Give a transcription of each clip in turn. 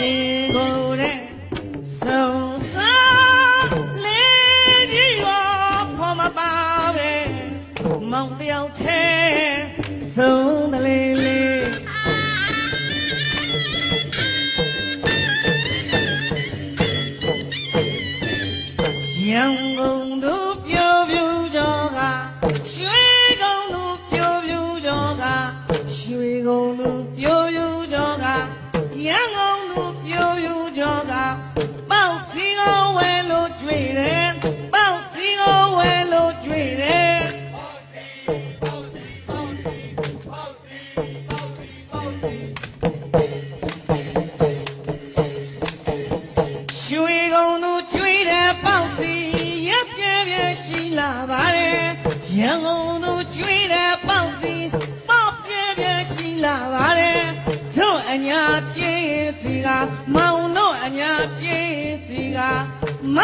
ပြေကိုတဲ့ဆုံစားလေးကြီးရောဖော်မပါပဲမောင်တယောက်ချဲဆုံတလေးလေးရန်ကုန်သူပြိုပြူကျော်ကရွှေ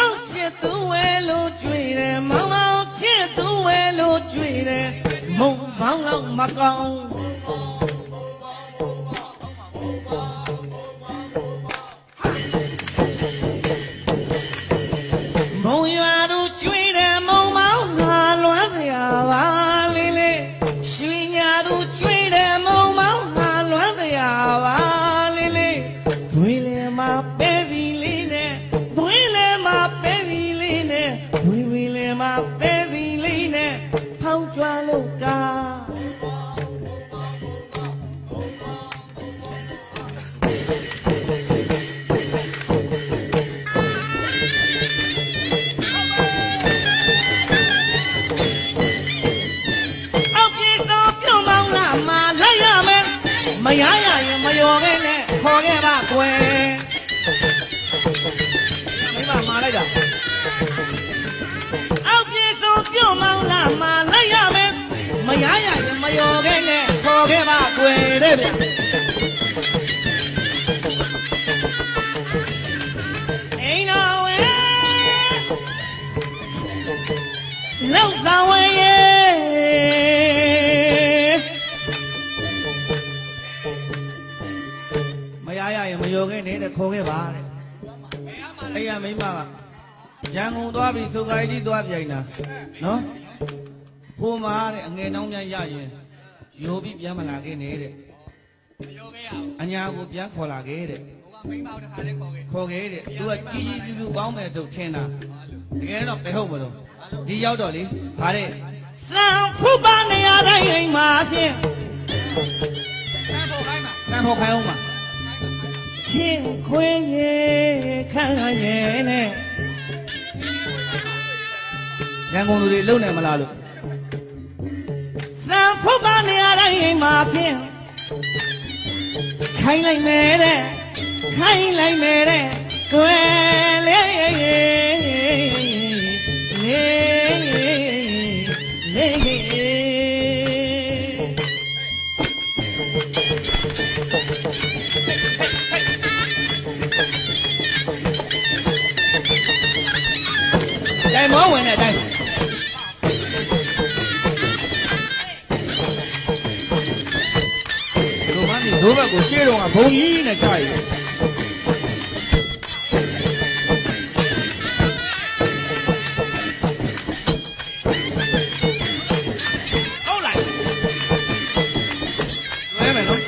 င်ချစ်သူဝဲလို့ကျွေးတယ်မောင်မောင်ချစ်သူဝဲလို့ကျွေးတယ်မုံဘောင်းလောက်မကောင်း မရရရင်မယောခဲ့နဲ့ခေါ်ခဲ့ပါကွယ်မိမမာလိုက်တာအောက်ပြေဆုံးပြုံမောင်းလာမှာလိုက်ရမယ်မရရရင်မယောခဲ့နဲ့ခေါ်ခဲ့ပါကွယ်တဲ့ဗျအိမ်တော်ဝဲလောက်ဆောင်ဝဲ ရရရင်မယောခဲ့နဲ့တဲ့ခေါ်ခဲ့ပါတဲ့အဲ့ရမိမကရန်ကုန်သွားပြီစုခိုင်းကြီးသွားပြိုင်တာနော်ဟိုမှာတဲ့အငယ်နှောင်းများရရင်ယောပြီးပြန်မလာခဲ့နဲ့တဲ့မရောခဲ့ရဘူးအညာကိုပြန်ခေါ်လာခဲ့တဲ့ဟိုကမိမတို့တခါလေးခေါ်ခဲ့ခေါ်ခဲ့တဲ့သူကကြီးကြီးပြူပြူပေါင်းမဲ့တို့ထင်တာတကယ်တော့ပဲဟုတ်မလို့ဒီရောက်တော့လေဟာတဲ့စံဖုပါနေရတဲ့အိမ်မှာဖြင့်တန်းဖို့ခိုင်းမှာတန်ဖို့ခိုင်းအောင်ပါ ချင်းခွေးရဲ့ခန့်ရဲ့နဲ့ရန်ကုန်လူတွေလုံနေမလားလို့စံဖုပါနေရတဲ့အိမ်မှာဖြင့်ခိုင်းလိုက်မယ်တဲ့ခိုင်းလိုက်မယ်တဲ့ကွယ်လေးလေး မောဝင်တဲ့အတိုင်းတို့မင်းတို့ဘက်ကိုရှေ့တော့ကဘုံကြီးနဲ့ချရည်ဟုတ်လိုက်လွဲမယ်နော်